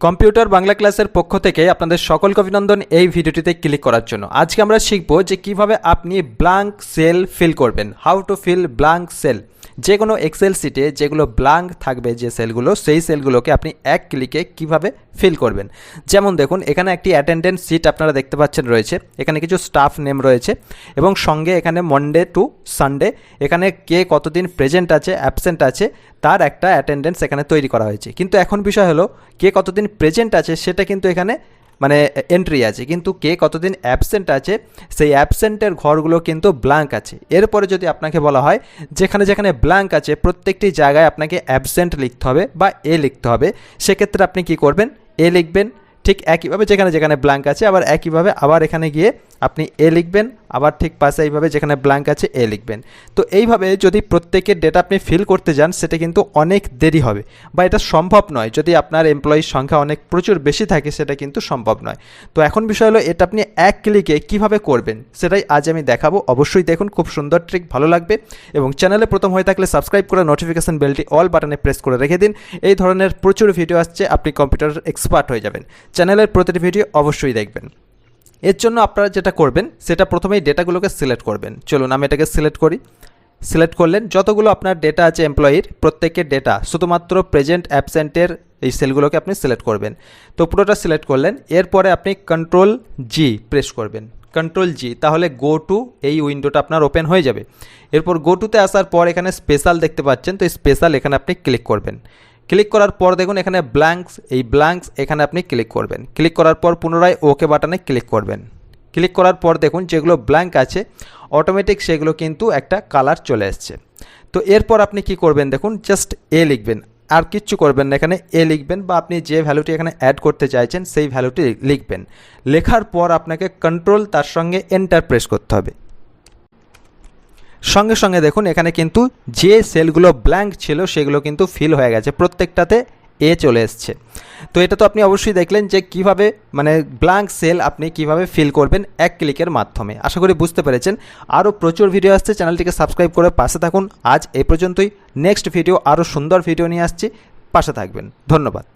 Computer Bangla ক্লাসের পক্ষ থেকে আপনাদের সকলকে অভিনন্দন এই ভিডিওটিতে ক্লিক করার জন্য। আজকে আমরা শিখব যে কীভাবে আপনি ব্ল্যাঙ্ক সেল ফিল করবেন how to fill blank cell যে কোনো এক্সেল সিটে যেগুলো ব্লাঙ্ক থাকবে যে সেলগুলো সেই সেলগুলোকে আপনি এক ক্লিকে কীভাবে ফিল করবেন। যেমন দেখুন, এখানে একটি অ্যাটেন্ডেন্স সিট আপনারা দেখতে পাচ্ছেন রয়েছে, এখানে কিছু স্টাফ নেম রয়েছে এবং সঙ্গে এখানে মন্ডে টু সানডে এখানে কে কতদিন প্রেজেন্ট আছে অ্যাবসেন্ট আছে, তার একটা অ্যাটেন্ডেন্স এখানে তৈরি করা হয়েছে। কিন্তু এখন বিষয় হলো, কে কতদিন প্রেজেন্ট আছে, সেটা কিন্তু এখানে মানে এন্ট্রি আছে। কিন্তু কে কতদিন অ্যাবসেন্ট আছে, সেই অ্যাবসেন্টের ঘরগুলো কিন্তু ব্ল্যাঙ্ক আছে। এরপরে যদি আপনাকে বলা হয়, যেখানে যেখানে ব্ল্যাঙ্ক আছে, প্রত্যেকটি জায়গায় আপনাকে অ্যাবসেন্ট লিখতে হবে বা এ লিখতে হবে। সেক্ষেত্রে আপনি কি করবেন? এ লিখবেন, ঠিক একইভাবে যেখানে যেখানে ব্ল্যাঙ্ক আছে, আবার একইভাবে আবার এখানে গিয়ে আপনি এ লিখবেন, আবার ঠিক পাশে এইভাবে যেখানে ব্ল্যাঙ্ক আছে এ লিখবেন। তো এইভাবে যদি প্রত্যেকের ডেটা আপনি ফিল করতে যান, সেটা কিন্তু অনেক দেরি হবে। বা এটা সম্ভব নয়। যদি আপনার এমপ্লয়ির সংখ্যা অনেক প্রচুর বেশি থাকে, সেটা কিন্তু সম্ভব নয়। তো এখন বিষয় হলো, এটা আপনি এক ক্লিকে কীভাবে করবেন, সেটাই আজ আমি দেখাবো। অবশ্যই দেখুন, খুব সুন্দর ট্রিক ভালো লাগবে। এবং চ্যানেলে প্রথম হয়ে থাকলে সাবস্ক্রাইব করে নোটিফিকেশান বেলটি অল বাটনে প্রেস করে রেখে দিন। এই ধরনের প্রচুর ভিডিও আসছে, আপনি কম্পিউটার এক্সপার্ট হয়ে যাবেন। চ্যানেলের প্রতিটি ভিডিও অবশ্যই দেখবেন। এর জন্য আপনারা যেটা করবেন, সেটা প্রথমেই ডেটাগুলোকে সিলেক্ট করবেন। চলুন আমি এটাকে সিলেক্ট করি। সিলেক্ট করলেন, যতগুলো আপনার ডেটা আছে এমপ্লয়ির প্রত্যেকের ডেটা, শুধুমাত্র প্রেজেন্ট অ্যাবসেন্টের এই সেলগুলোকে আপনি সিলেক্ট করবেন। তো পুরোটা সিলেক্ট করলেন, এরপরে আপনি কন্ট্রোল জি প্রেস করবেন। কন্ট্রোল জি তাহলে গো টু এই উইন্ডোটা আপনার ওপেন হয়ে যাবে। এরপর গো টুতে আসার পর এখানে স্পেশাল দেখতে পাচ্ছেন, তো স্পেশাল এখানে আপনি ক্লিক করবেন। ক্লিক করার পর দেখুন এখানে ব্ল্যাঙ্কস এই ব্ল্যাঙ্কস এখানে আপনি ক্লিক করবেন। ক্লিক করার পর পুনরায় ওকে বাটনে ক্লিক করবেন। ক্লিক করার পর দেখুন যেগুলো ব্ল্যাঙ্ক আছে অটোমেটিক সেগুলো কিন্তু একটা কালার চলে এসছে। তো এরপর আপনি কি করবেন দেখুন জাস্ট এ লিখবেন। আর কিচ্ছু করবেন না, এখানে এ লিখবেন বা আপনি যে ভ্যালুটি এখানে অ্যাড করতে চাইছেন, সেই ভ্যালুটি লিখবেন। লেখার পর আপনাকে কন্ট্রোল তার সঙ্গে এন্টার প্রেস করতে হবে। সঙ্গে সঙ্গে দেখুন, এখানে কিন্তু যে সেলগুলো ব্ল্যাঙ্ক ছিল, সেগুলো কিন্তু ফিল হয়ে গেছে। প্রত্যেকটাতে এ চলে এসছে। তো এটা তো আপনি অবশ্যই দেখলেন যে কীভাবে মানে ব্ল্যাঙ্ক সেল আপনি কীভাবে ফিল করবেন এক ক্লিকের মাধ্যমে। আশা করি বুঝতে পেরেছেন। আরও প্রচুর ভিডিও আসছে, চ্যানেলটিকে সাবস্ক্রাইব করে পাশে থাকুন। আজ এই পর্যন্তই। নেক্সট ভিডিও আরও সুন্দর ভিডিও নিয়ে আসছি। পাশে থাকবেন। ধন্যবাদ।